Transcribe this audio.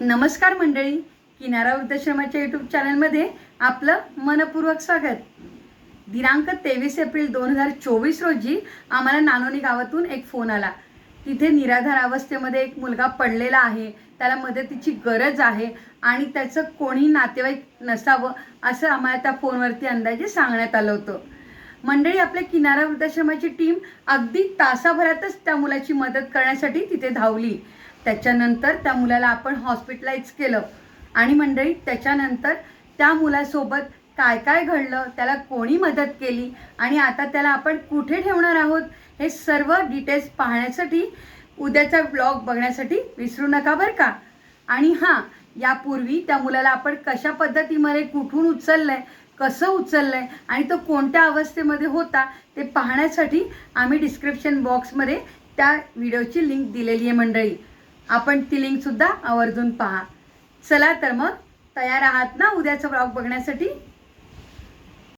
नमस्कार मंडळी किनारा वृद्धाश्रमाच्या यूट्यूब चॅनलमध्ये आपलं मनपूर्वक स्वागत. दिनांक तेवीस एप्रिल दोन हजार चोवीस रोजी आम्हाला नानोनी गावातून एक फोन आला. तिथे निराधार अवस्थेमध्ये एक मुलगा पडलेला आहे. त्याला मदतीची गरज आहे आणि त्याचं कोणी नातेवाईक नसावं असं आम्हाला त्या फोनवरती अंदाजे सांगण्यात आलं होतं. मंडळी आपल्या किनारा वृद्धाश्रमाची टीम अगदी तासाभरातच त्या मुलाची मदत करण्यासाठी तिथे धावली. त्याच्यानंतर त्या मुलाला आपण हॉस्पिटलाइज केलं. आणि मंडळी त्याच्यानंतर त्या मुलासोबत काय काय घडलं त्याला कोणी मदत केली आणि आता त्याला आपण कुठे ठेवणार आहोत हे सर्व डिटेल्स पाहण्यासाठी उद्याचा ब्लॉग बघण्यासाठी विसरू नका बरं का? आणि हां यापूर्वी त्या मुलाला आपण कशा पद्धतीमध्ये कुठून उचललंय कसं उचललंय आणि तो कोणत्या अवस्थेमध्ये होता ते पाहण्यासाठी आम्ही डिस्क्रिप्शन बॉक्समध्ये त्या व्हिडिओची लिंक दिलेली आहे मंडळी. आपण ती लिंकसुद्धा आवर्जून पहा. चला तर मग तयार आहात ना उद्याचा ब्लॉग बघण्यासाठी?